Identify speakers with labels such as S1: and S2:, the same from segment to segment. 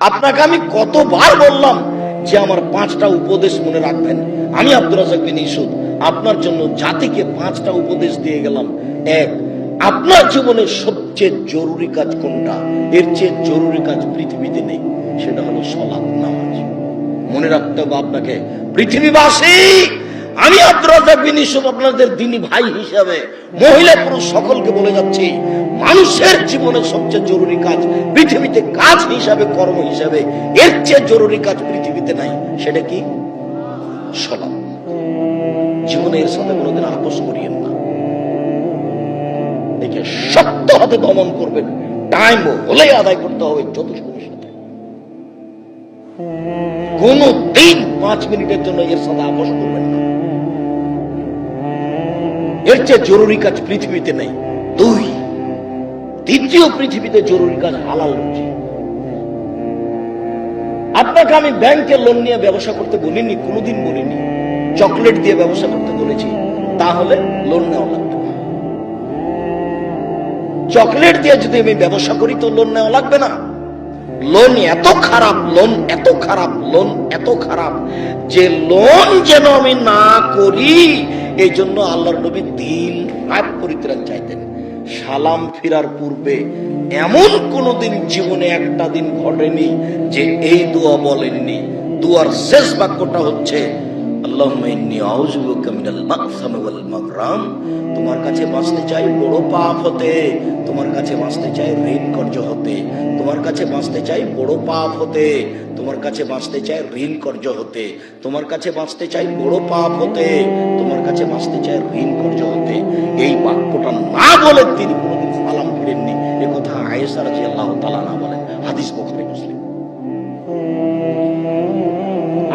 S1: আপনাকে আমি কতবার বললাম যে আমার পাঁচটা উপদেশ মনে রাখবেন? আমি আব্দুল ইসুদ আপনার জন্য জাতিকে পাঁচটা উপদেশ দিয়ে গেলাম। এক, আপনার জীবনে সবচেয়ে জরুরি কাজ কোনটা? এর চেয়ে জরুরি কাজ পৃথিবীতে নেই, সেটা হলো সলাপ নামাজ। মনে রাখতে হবে আপনাকে, পৃথিবীবাসী আমি আপনাদের দিনী ভাই হিসাবে, মহিলা পুরুষ সকলকে বলে যাচ্ছি, মানুষের জীবনে সবচেয়ে জরুরি কাজ, পৃথিবীতে কাজ হিসাবে, কর্ম হিসাবে, এর চেয়ে জরুরি কাজ পৃথিবীতে নাই। সেটা কি? সলাপ জীবনে এর সাথে কোনোদিন আপোষ করিয়েন না। একে শক্ত হাতে দমন করবেন। টাইম হলে আদায় করতে হবে সাথে কোন দিন পাঁচ মিনিটের জন্য এর সাথে আপোষ করবেন না। এর চেয়ে জরুরি কাজ পৃথিবীতে নেই। দুই, দ্বিতীয় পৃথিবীতে জরুরি কাজ হালাল রুজি আপনাকে আমি ব্যাংকে লোন নিয়ে ব্যবসা করতে বলিনি, কোনোদিন বলিনি। চকলেট দিয়ে ব্যবসা করতে বলেছি, তাহলে লোন নেওয়া লাগবে চকলেট দিয়ে যদি আমি ব্যবসা করি, তো লোন নেওয়া লাগবে না। লোন এত খারাপ, লোন এত খারাপ, লোন এত খারাপ, যে লোন যেন আমি না করি এই জন্য আল্লাহর নবী দিন রাত পরিত্রাণ চাইতেন। সালাম ফিরার পূর্বে এমন কোনদিন জীবনে একটা দিন ঘটেনি যে এই দোয়া বলেননি। দুয়ার শেষ বাক্যটা হচ্ছে তোমার কাছে বাঁচতে চাই বড় পাপ হতে, তোমার কাছে বাঁচতে চাই ঋণ কর্য হতে, তোমার কাছে বাঁচতে চাই বড় পাপ হতে, তোমার কাছে বাঁচতে চাই ঋণ কর্য হতে, তোমার কাছে বাঁচতে চাই বড় পাপ হতে, তোমার কাছে বাঁচতে চাই ঋণ কর্য হতে। এই বাক্যটা না বলে তিনি কোনোদিন সালাম ফিরেননি। এ কথা আয়েশা রাদিয়াল্লাহু তাআলা না বলেন হাদিস বুখারী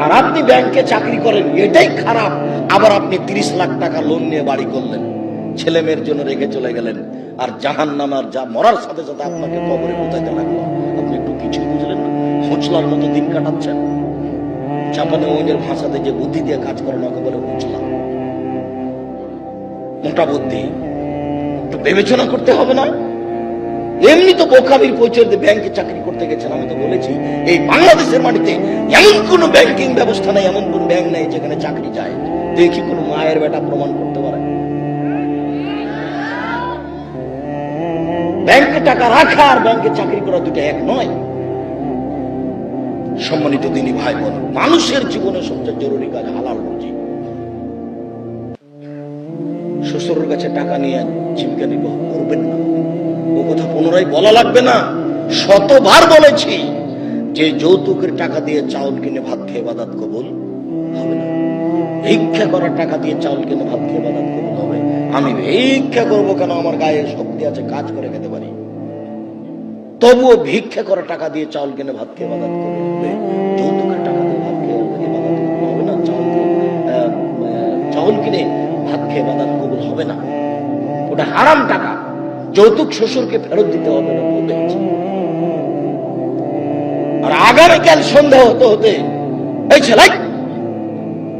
S1: আর আপনি ব্যাংকে চাকরি করেন, এটাই খারাপ। আবার আপনি তিরিশ লাখ টাকা লোন নিয়ে বাড়ি করলেন। ছেলে মেয়ের জন্য রেখে চলে গেলেন। আর জাহান নামার যা মরার সাথে সাথে আপনাকে কবরে বোঝাইতে লাগল। আপনি একটু কিছুই বুঝলেন না? হুঁচলার মতো দিন কাটাচ্ছেন। চাপানে ওইদের ভাষাতে যে বুদ্ধি দিয়ে কাজ করে না ওকে বলে হুঁচলা। মোটা বুদ্ধি। একটু বিবেচনা করতে হবে না? এমনি তো বোকামির পরিচয় ব্যাংকে চাকরি করতে গেছেন, আমি তো বলেছি। এই বাংলাদেশের মাটিতে এমন কোন ব্যাংকিং ব্যবস্থা নেই, এমন কোন ব্যাংক নেই যেখানে চাকরি যায়। দেখি কোন মায়ের বেটা প্রমাণ করতে পারে। ব্যাংকে টাকা রাখা আর ব্যাংকে চাকরি করা দুটো এক নয়। সম্মানিত দিনী ভাই বোন মানুষের জীবনে সবচেয়ে জরুরি কাজ হালাল রুজি। শ্বশুরের কাছে টাকা নিয়ে জীবিকা নির্বাহ কথা পুনরায় বলা লাগবে না, শতবার বলেছি যে যৌতুকের টাকা দিয়ে চাউল কিনে ভাত খেয়ে বাদাত কবুল হবে না। ভিক্ষা করার টাকা দিয়ে চাউল কিনে ভাত খেয়ে বাদাত কবুল হবে। আমি ভিক্ষা করব কেন? আমার গায়ে শক্তি আছে, কাজ করে খেতে পারি। তবুও ভিক্ষা করা টাকা দিয়ে চাউল কিনে ভাত খেয়ে বাদাত হবে। যৌতুকের টাকা দিয়ে ভাত খেয়ে ইবাদত কবুল হবে না। চাউল চাউল কিনে ভাত খেয়ে বাদাত কবুল হবে না। ওটা হারাম টাকা। যৌতুক শ্বশুরকে ফেরত দিতে হবে না বলেছি আর আগামীকাল সন্ধ্যা হতে হতে, এই ছেলে,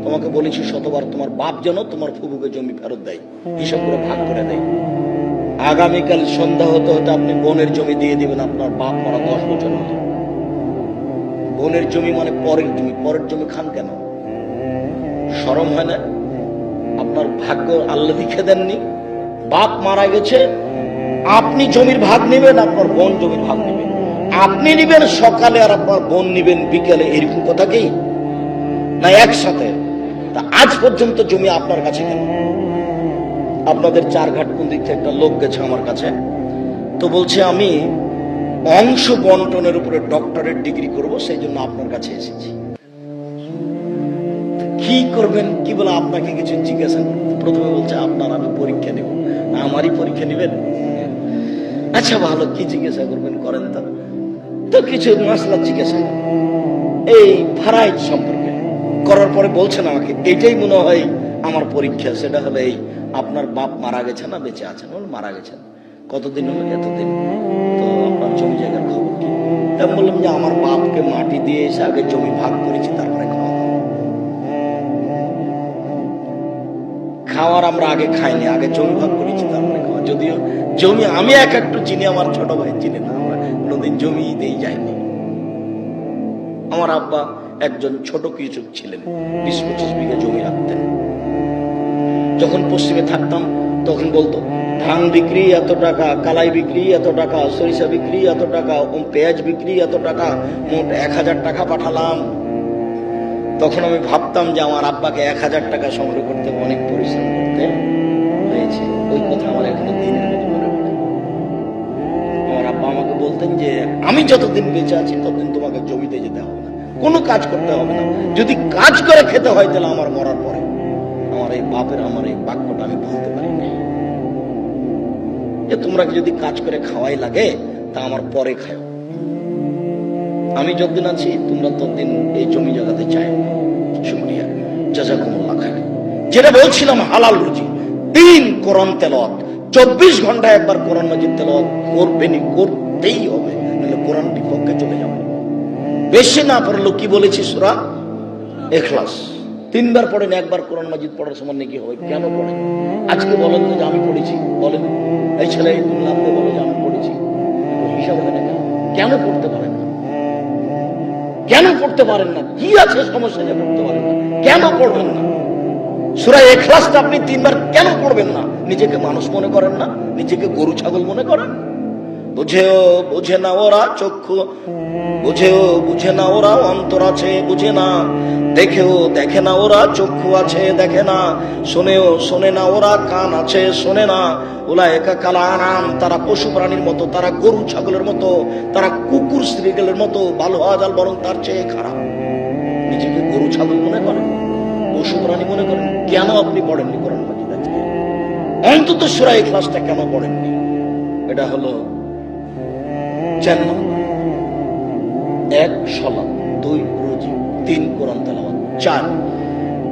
S1: তোমাকে বলেছি শতবার তোমার বাপ যেন তোমার ফুবুকে জমি ফেরত দেয়, হিসাব করে ভাগ করে দেয়। আগামীকাল সন্ধ্যা হতে হতে আপনি বোনের জমি দিয়ে দিবেন আপনার বাপ মারা দশ বছর হতো বোনের জমি মানে পরের জমি পরের জমি খান কেন? সরম হয় না? আপনার ভাগ্য আল্লাহ লিখে দেননি। বাপ মারা গেছে আপনি জমির ভাগ নেবেন, আপনার বোন জমির ভাগ নেবেন আপনি নিবেন, সকালে আর আপনার বোন নিবেন, বিকেলে, এরকম কথা কি? না, একসাথে? তা আজ পর্যন্ত জমি আপনার কাছে কেন? আপনাদের চার ঘাট কোন দিক থেকে একটা লোক গেছে আমার কাছে। তো বলছে, আমি অংশ বন্টনের উপরে ডক্টরেট ডিগ্রি করব, সেই জন্য আপনার কাছে এসেছি। কি করবেন? কি বলে আপনাকে কিছু জিজ্ঞাসা প্রথমে বলছে, আপনার আমি পরীক্ষা নেব। আমারই পরীক্ষা নেবেন? আচ্ছা ভালো, কি জিজ্ঞাসা করবেন? করেন তো। তো কিছু মাসলা জিজ্ঞাসা এই ফারাইজ সম্পর্কে। করার পরে বলছেন আমাকে, এটাই মনে হয় আমার পরীক্ষা। সেটা হলো এই, আপনার বাপ মারা গেছে না, বেঁচে আছেন বলে মারা গেছেন। কতদিন হলো এতদিন? তো আপনার জমি জায়গার খবর কি? তা বললাম যে, আমার বাপকে মাটি দিয়ে এসে আগে জমি ভাগ করেছি, তারপরে খাওয়া খাওয়ার আমরা আগে খাইনি, আগে জমি ভাগ করেছি, তারপরে খাওয়া। যদিও জমি, আমি এক একটু চিনি, আমার ছোট ভাই চিনি না, আমরা কোনোদিন জমি দিয়েই যাইনি। আমার আব্বা একজন ছোট কৃষক ছিলেন, বিশ পঁচিশ বিঘা জমি রাখতেন। যখন পশ্চিমে থাকতাম, তখন বলতো, ধান বিক্রি এত টাকা, কালাই বিক্রি এত টাকা, সরিষা বিক্রি এত টাকা পেঁয়াজ বিক্রি এত টাকা, মোট এক হাজার টাকা পাঠালাম। তখন আমি ভাবতাম যে আমার আব্বাকে এক হাজার টাকা সংগ্রহ করতে অনেক পরিশ্রম করতে হয়েছে। ওই কথা আমার এখনও দিনের বলতেন যে, আমি যতদিন বেঁচে আছি, ততদিন তোমাকে জমিতে যেতে হবে না। কোনো কাজ করতে হবে না। যদি কাজ করে খেতে হয়, তাহলে আমার মরার পরে। আমার এই বাপের আমার এই বাক্যটা আমি বলতে পারি না। যে, তোমরা যদি কাজ করে খাওয়াই লাগে, তা আমার পরে খাও। আমি যতদিন আছি, তোমরা ততদিন এই জমি জায়গাতে চাই শুক্রিয়া। জাজাকুমুল্লাহ খায় যেটা বলছিলাম, হালাল রুজি তিন কোরআন তেলত চব্বিশ ঘণ্টা একবার কোরআন মাজিদ তেলত করবেনই করতেই হবে নাহলে কোরআন বিপক্ষে চলে যাবে। বেশি না পড়ল কি বলেছি সুরা? এখলাস। তিনবার পড়েন, একবার কোরআন মাজিদ পড়ার সময় নাকি হবে, কেন পড়েন? আজকে বলেন যে আমি পড়েছি, বলেন। এই ছেলে বলে যে আমি পড়েছি। হিসাব হবে না? কেন? পড়তে পারেন না? কেন পড়তে পারেন না? কি আছে সমস্যা যে পড়তে পারেন না? কেন পড়বেন না? সুরা এখলাসটা আপনি তিনবার কেন পড়বেন না? নিজেকে মানুষ মনে করেন না? নিজেকে গরু, ছাগল মনে করেন বুঝেও বুঝে না ওরা চক্ষু। বুঝেও বুঝে না ওরা অন্তর আছে, বুঝে না। দেখেও দেখে না ওরা চক্ষু আছে, দেখে না। শোনেও শোনে না ওরা কান আছে, শোনে না। ওলা একা কালা আনাম তারা পশু প্রাণীর মতো, তারা গরু ছাগলের মতো, তারা কুকুর শ্রীগেলের মতো ভালো আজাল বরং তার চেয়ে খারাপ। নিজেকে গরু ছাগল মনে করেন পশু প্রাণী মনে করেন কেন আপনি পড়েননি করেন অন্তত সুরা এই ক্লাসটা কেন পড়েননি? এটা হলো চার এক সলাপ দুই রুজি তিন কোরআন তেলাওয়াত, চার।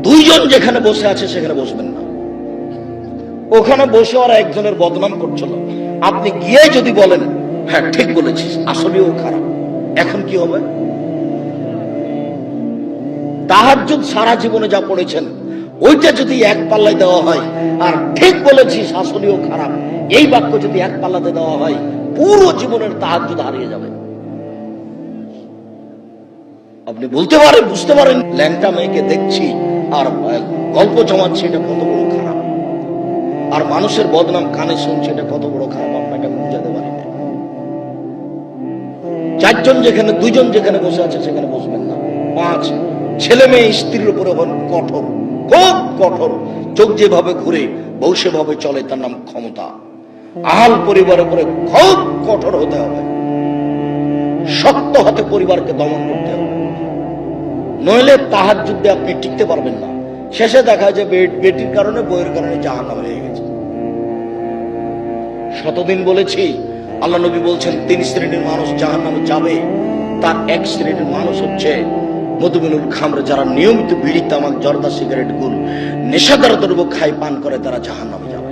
S1: দুইজন যেখানে বসে আছে, সেখানে বসবেন না। ওখানে বসে একজনের বদনাম করছিল। আপনি গিয়ে যদি বলেন হ্যাঁ ঠিক বলেছিস, আসলেও খারাপ। এখন কি হবে? তাহাজ্জুদ সারা জীবনে যা পড়েছেন, ওইটা যদি এক পাল্লায় দেওয়া হয়, আর ঠিক বলেছিস, আসলেও খারাপ। এই বাক্য যদি এক পাল্লাতে দেওয়া হয় পুরো জীবনের তাহাজ্জুদ হারিয়ে যাবে। আপনি বলতে পারেন, বুঝতে পারেন, ল্যাংটা মেয়েকে দেখছি আর গল্প জমাচ্ছি, এটা কত বড় খারাপ। আর মানুষের বদনাম কানে শুনছে, এটা কত বড় খারাপ, আপনাকে আমি বুঝাতে পারি না। চারজন যেখানে, দুইজন যেখানে বসে আছে, সেখানে বসবেন না। পাঁচ, ছেলে মেয়ে স্ত্রীর উপরে কঠোর, খুব কঠোর। চোখ যেভাবে ঘুরে, বউ সেভাবে চলে, তার নাম ক্ষমতা। আহাল পরিবারের উপরে খুব কঠোর হতে হবে। শক্ত হাতে পরিবারকে দমন করতে হবে। নইলে তাহার যুদ্ধে আপনি টিকতে পারবেন না। শেষে দেখা যায় বেটির কারণে বইয়ের কারণে জাহান্নাম হয়ে গেছে। শতদিন বলেছি, আল্লাহ নবী বলছেন, তিন শ্রেণির মানুষ জাহান্নামে যাবে। তার এক শ্রেণির মানুষ হচ্ছে মধুমিনুল খামরে, যারা নিয়মিত বিড়ি, তামাক, জর্দা, সিগারেট গুল নেশাদার দ্রব্য খায়, পান করে, তারা জাহান্নামে যাবে।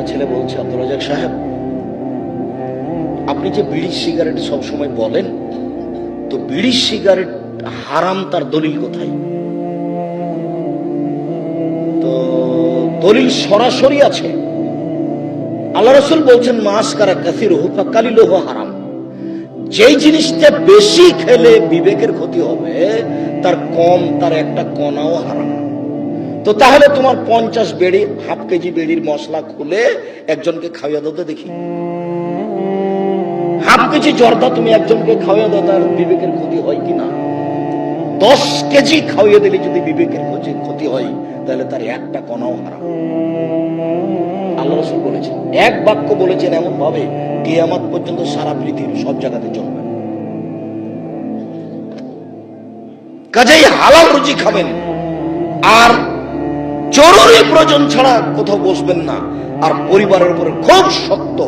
S1: একটা ছেলে বলছে আব্দুল রাজাক সাহেব, আপনি যে বিড়ি সিগারেট সব সময় বলেন, তো বিড়ি সিগারেট হারাম তার দলিল কোথায়? তো দলিল সরাসরি আছে। আল্লাহ রসুল বলছেন মাস কারা কাসির হুফাকালি লোহ হারাম। যেই জিনিসটা বেশি খেলে বিবেকের ক্ষতি হবে, তার কম, তার একটা কণাও হারাম। তো তাহলে তোমার পঞ্চাশ বেড়ি, হাফ কেজি বেড়ির মশলা খুলে একজনকে খাওয়াইয়া দাও দেখি। হাফ কেজি জর্দা তুমি একজনকে খাওয়াইয়া দাও, তার বিবেকের ক্ষতি হয় কি না? দশ কেজি খাওয়িয়ে দিলে যদি বিবেকের ক্ষতি হয়, তাহলে তার একটা কণাও হারাম। আল্লাহ রসুল বলেছেন, এক বাক্য বলেছেন এমন ভাবে কেয়ামাত পর্যন্ত সারা পৃথিবীর সব জায়গাতে চলবে। কাজেই হালাল রুজি খাবেন। আর জরুরি প্রয়োজন ছাড়া কোথাও বসবেন না। আর পরিবারের উপরে খুব শক্ত,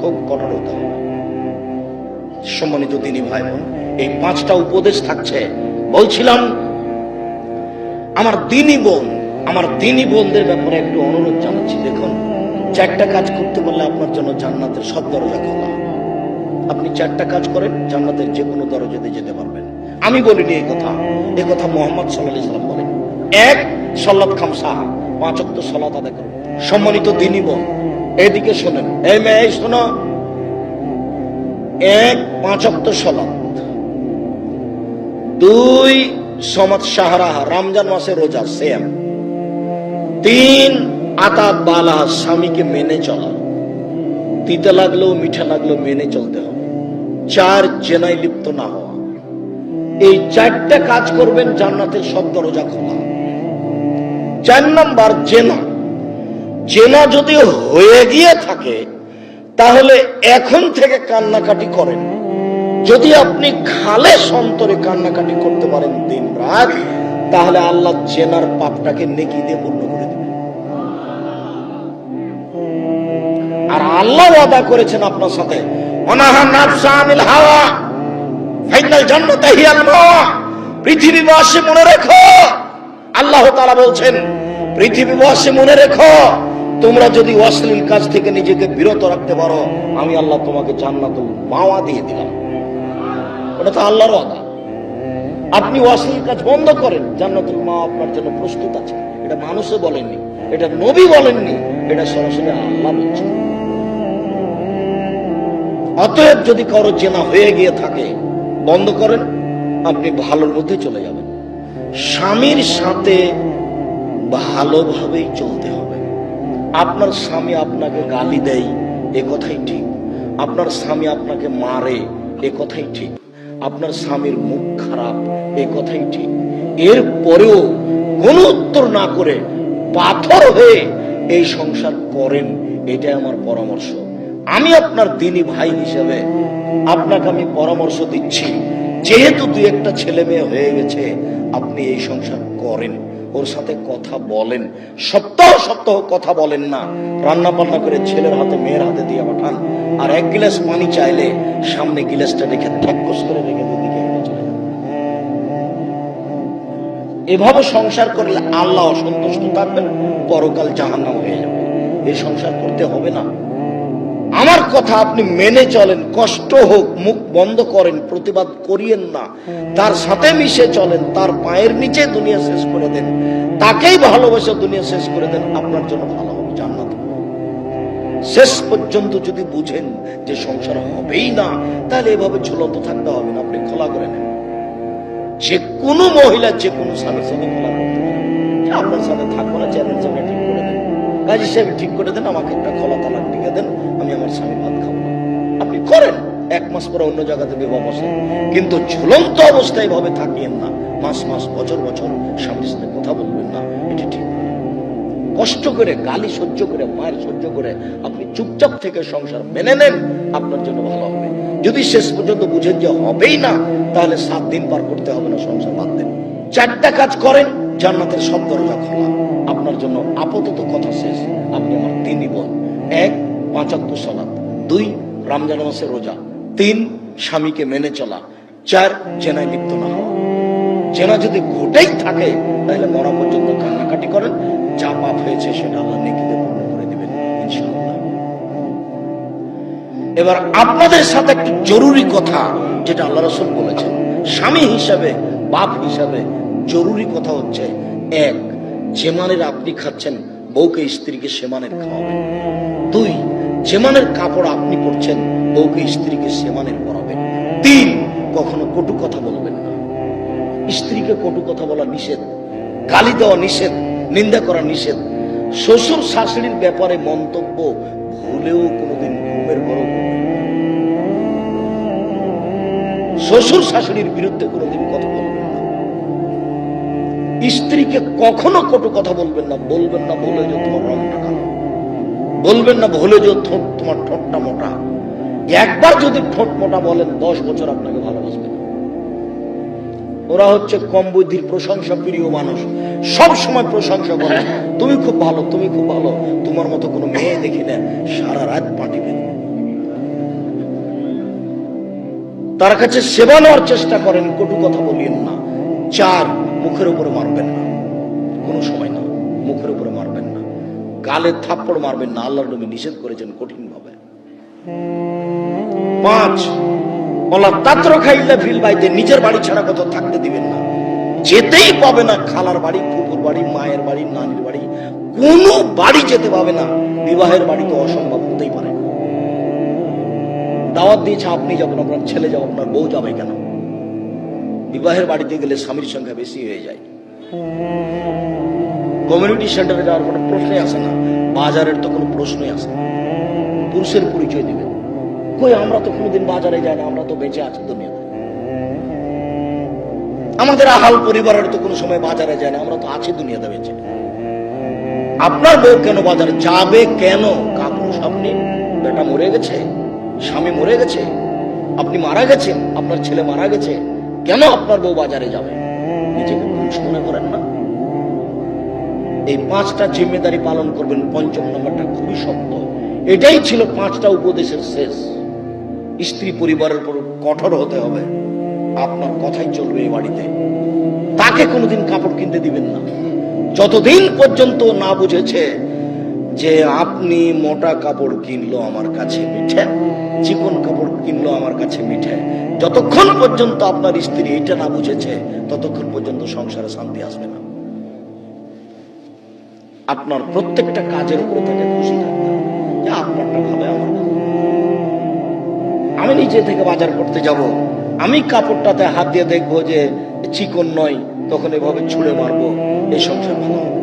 S1: খুব কঠোর হতে হবে সম্মানিত দিনী ভাই বোন এই পাঁচটা উপদেশ থাকছে। বলছিলাম, আমার দিনী বোন, আমার দিনী বোনদের ব্যাপারে একটু অনুরোধ জানাচ্ছি। দেখুন, চারটা কাজ করতে পারলে আপনার জন্য জান্নাতের সব দরজা খোলা। আপনি চারটা কাজ করেন, জান্নাতের যে কোনো দরজাতে যেতে পারবেন। আমি বলিনি এই কথা এই কথা মোহাম্মদ সাল্লাহ সাল্লাম বলেন। এক, সল্লাদ খাম সলাত আদায় করুন সম্মানিত দিনী বোন এদিকে শোনেন, এই মেয়ে শোনো। এক সলাপ দুই সমাজ রমজান মাসে রোজা সেম তিন, আতাত বালা, স্বামীকে মেনে চলা। তিতে লাগলেও মিঠা লাগলেও মেনে চলতে হবে। চার, জেনায় লিপ্ত না হওয়া। এই চারটা কাজ করবেন, জান্নাতের সব দরজা খোলা। চার নাম্বার জেনা। জেনা যদি হয়ে গিয়ে থাকে, তাহলে এখন থেকে কান্নাকাটি করেন। যদি আপনি খালে সন্তরে কান্নাকাটি করতে পারেন দিন রাত তাহলে আল্লাহ জেনার পাপটাকে নেকি দিয়ে পূর্ণ করে দেবেন। আর আল্লাহ ওয়াদা করেছেন আপনার সাথে অনাহা নাফসা আনিল হাওয়া, ফাইনাল জান্নাতে হিয়াল মাওয়া। পৃথিবীবাসী মনে রেখো আল্লাহ তারা বলছেন, পৃথিবী পৃথিবীবাসী মনে রেখো, তোমরা যদি অশ্লীল কাজ থেকে নিজেকে বিরত রাখতে পারো, আমি আল্লাহ তোমাকে জান্নাতুল মাওয়া দিয়ে দিলাম। ওটা তো আল্লাহর আপনি অশ্লীল কাজ বন্ধ করেন, জান্নাতুল মা আপনার জন্য প্রস্তুত আছে। এটা মানুষও বলেননি, এটা নবী বলেননি, এটা সরাসরি আল্লাহ বলছেন। অতএব যদি কারও জেনা হয়ে গিয়ে থাকে, বন্ধ করেন, আপনি ভালোর মধ্যে চলে যাবেন। স্বামীর সাথে ভালোভাবেই চলতে হবে। আপনার স্বামী আপনাকে গালি দেয়, এ কথাই ঠিক। আপনার স্বামী আপনাকে মারে, এ কথাই ঠিক। আপনার স্বামীর মুখ খারাপ, এ কথাই ঠিক। এর পরেও কোনো উত্তর না করে পাথর হয়ে এই সংসার করেন, এটাই আমার পরামর্শ। আমি আপনার দিনী ভাই হিসেবে আপনাকে আমি পরামর্শ দিচ্ছি। যেহেতু দুই একটা ছেলে মেয়ে হয়ে গেছে, আপনি এই সংসার করেন, ওর সাথে কথা বলেন। সপ্তাহ সপ্তাহ কথা বলেন না। রান্না বান্না করে ছেলের হাতে, মেয়ের হাতে দিয়ে পাঠান। আর এক গিলাস পানি চাইলে সামনে গিলাসটা রেখে ঠকস করে রেখে দুদিকে এভাবে সংসার করলে আল্লাহ অসন্তুষ্ট থাকবেন, পরকাল জাহান্নাম হয়ে যাবে। এই সংসার করতে হবে না। কথা আপনি মেনে চলেন, কষ্ট হোক, মুখ বন্ধ করেন, প্রতিবাদ করিয়েন না। তার সাথে মিশে চলেন, তার পায়ের নিচে দুনিয়া শেষ করে দেন। তাকেই ভালোবাসে দুনিয়া শেষ করে দেন, আপনার জন্য ভালো হবে জান্নাত। শেষ পর্যন্ত যদি বুঝেন যে সংসার হবেই না, তাহলে এভাবে ঝুলন্ত থাকতে হবে না, আপনি খোলা করে নেন। যে কোনো মহিলা, যে কোনো স্বামীর সাথে খোলা করতে পারে। আপনার সাথে থাকব না সামনে ঠিক করে দেন। কাজী সাহেব, ঠিক করে দেন, আমাকে একটা খোলা তালাক টিকে দেন। আমি আমার স্বামী ভাত খাব না। আপনি করেন, এক মাস পরে অন্য জায়গাতে বিবাহ বসেন কিন্তু ঝুলন্ত অবস্থায় ভাবে থাকিয়েন না। মাস মাস, বছর বছর স্বামীর সাথে কথা বলবেন না, এটি ঠিক কষ্ট করে, গালি সহ্য করে মায়ের সহ্য করে আপনি চুপচাপ থেকে সংসার মেনে নেন, আপনার জন্য ভালো হবে। যদি শেষ পর্যন্ত বুঝেন যে হবেই না, তাহলে সাত দিন পার করতে হবে না সংসার বাদ দেন। চারটা কাজ করেন, জান্নাতের সব দরজা খোলা। আপনার জন্য আপাতত কথা শেষ। আপনি আমার তিনই বোন। এক পাঁচাত্তর সালাত। দুই, রমজান মাসের রোজা। তিন, স্বামীকে মেনে চলা। চার, জেনায় লিপ্ত না হওয়া। জেনা যদি ঘটেই থাকে, তাহলে মরা পর্যন্ত কান্নাকাটি করেন। যা পাপ হয়েছে, সেটা আল্লাহ নেকিতে পূর্ণ করে দিবেন এবার আপনাদের সাথে একটি জরুরি কথা, যেটা আল্লাহ রসুল বলেছেন। স্বামী হিসাবে, বাপ হিসাবে জরুরি কথা হচ্ছে, এক যেমানের আপনি খাচ্ছেন, বউকে স্ত্রীকে সেমানের খাওয়াবেন। দুই যেমানের কাপড় আপনি পরছেন, বউকে, স্ত্রীকে সেমানের পরাবেন তিন, কখনো কটু কথা বলবেন না। স্ত্রীকে কটু কথা বলা নিষেধ, গালি দেওয়া নিষেধ, নিন্দা করা নিষেধ। শ্বশুর শাশুড়ির ব্যাপারে মন্তব্য ভুলেও কোনোদিন ঘুমের করবেন শ্বশুর শাশুড়ির বিরুদ্ধে কোনোদিন কথা বলবেন না। স্ত্রীকে কখনো কটু কথা বলবেন না বলবেন না, বলে যে তোমার রংটা কালো। বলবেন না ভুলে যে ঠোঁট তোমার ঠোঁটটা মোটা। একবার যদি ঠোঁট মোটা বলেন, দশ বছর আপনাকে ভালোবাসবে। ওরা হচ্ছে কম বুদ্ধির প্রশংসা প্রিয় মানুষ। সব সময় প্রশংসা করে, তুমি খুব ভালো, তুমি খুব ভালো। তোমার মতো কোনো মেয়ে দেখি না, সারা রাত পাঠিয়ে তার কাছে সেবা নেওয়ার চেষ্টা করেন, কটু কথা বলিয়েন না। চার, মুখের উপরে মারবেন না। কোনো সময় না, মুখের উপরে মারবেন। গালে থাপ্পড় মারবেন না, আল্লাহর নবী নিষেধ করেছেন কঠিন ভাবে পাঁচ, বলা, তাত্র খাইলে ফিল বাইতে, নিজের বাড়ি ছাড়া কোথাও থাকতে দিবেন না। যেতেই পাবে না, খালার বাড়ি, ফুপুর বাড়ি, মায়ের বাড়ি, নানির বাড়ি, কোনো বাড়ি যেতে পাবে না, বিবাহের বাড়ি তো অসম্ভব হতেই পারে। দাওয়াত দিয়েছে, আপনি যাবেন, আপনার ছেলে যাবে, আপনার বউ যাবে কেন? বিবাহের বাড়িতে গেলে স্বামীর সংখ্যা বেশি হয়ে যায়। কমিউনিটি সেন্টারে যাওয়ার কোনো প্রশ্নই আসে না। বাজারের তো কোনো প্রশ্নই আসে না। পুরুষের পরিচয় দিবে। কই, আমরা তো কোনোদিন বাজারে যাই না, আমরা তো বেঁচে আছি দুনিয়াতে। আমাদের আহাল পরিবারের তো কোনো সময় বাজারে যায় না, আমরা তো আছি দুনিয়াতে বেঁচে। আপনার বউ কেন বাজারে যাবে কেন? কাপুরুষ আপনি বেটা মরে গেছে, স্বামী মরে গেছে, আপনি মারা গেছেন, আপনার ছেলে মারা গেছে, কেন আপনার বউ বাজারে যাবে? নিজেকে পুরুষ মনে করেন না? এই পাঁচটা জিম্মেদারি পালন করবেন, পঞ্চম নম্বরটা খুবই শক্ত। এটাই ছিল পাঁচটা উপদেশের শেষ। স্ত্রী পরিবারের উপর কঠোর হতে হবে। আপনার কথাই চলবে এই বাড়িতে। তাকে কোনোদিন কাপড় কিনতে দিবেন না। যতদিন পর্যন্ত না বুঝেছে যে আপনি মোটা কাপড় কিনলো আমার কাছে মিঠে, চিকন কাপড় কিনলো আমার কাছে মিঠে, যতক্ষণ পর্যন্ত আপনার স্ত্রী এটা না বুঝেছে, ততক্ষণ পর্যন্ত সংসারে শান্তি আসবে না। আপনার প্রত্যেকটা কাজের উপরে তাকে খুশি থাকতে আপনারটা আমার আমি নিজে থেকে বাজার করতে যাব। আমি কাপড়টাতে হাত দিয়ে দেখব যে চিকন নয়, তখন এভাবে ছুঁড়ে মারবো। এই সংসার ভালো